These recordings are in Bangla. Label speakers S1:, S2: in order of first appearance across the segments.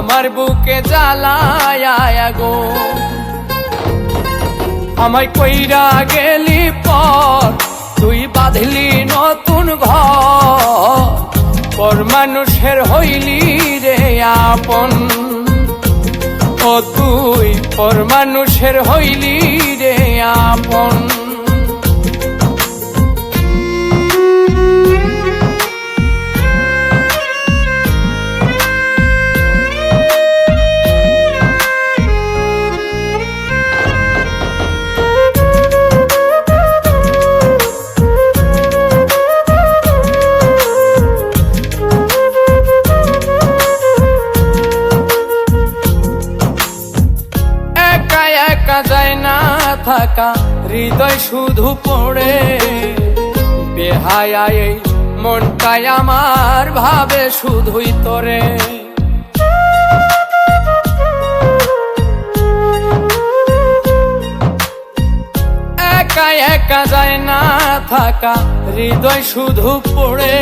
S1: আমার বুকে জ্বালায় গো। আমায় কইরা গেলি পর, তুই বাঁধলি নতুন ঘর। পর মানুষের হইলি রে আপন। ও তুই, পর মানুষের হইলি রে আপন। হৃদয় শুধু পড়ে। বেহায় এই মনটাই আমার ভাবে শুধুই তোরে। একা একা যায় না থাকা, হৃদয় শুধু পড়ে।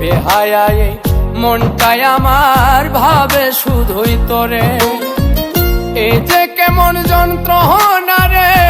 S1: বেহায় এই মনটাই আমার ভাবে শুধুই তোরে। এই যে কেমন যন্ত্রণা রে।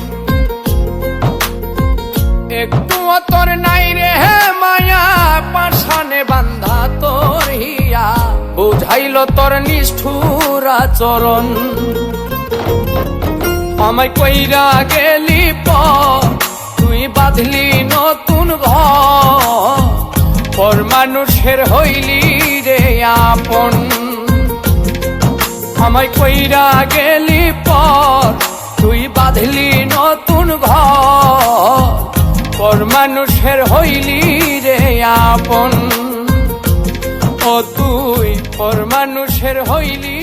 S1: একটু তোর নাই রে মায়া পাশানে বান্ধা তোর হিয়া। বুঝাইল তোর নিষ্ঠুর আচরণ। আমায় কইরা গেলি পর তুই বাঁধলি নতুন ঘর মানুষের হইলি রে আপন। আমায় কইরা গেলি পর তুই বাঁধলি নতুন ঘর পর মানুষের হইলি রে আপন। ও তুই পর মানুষের হইলি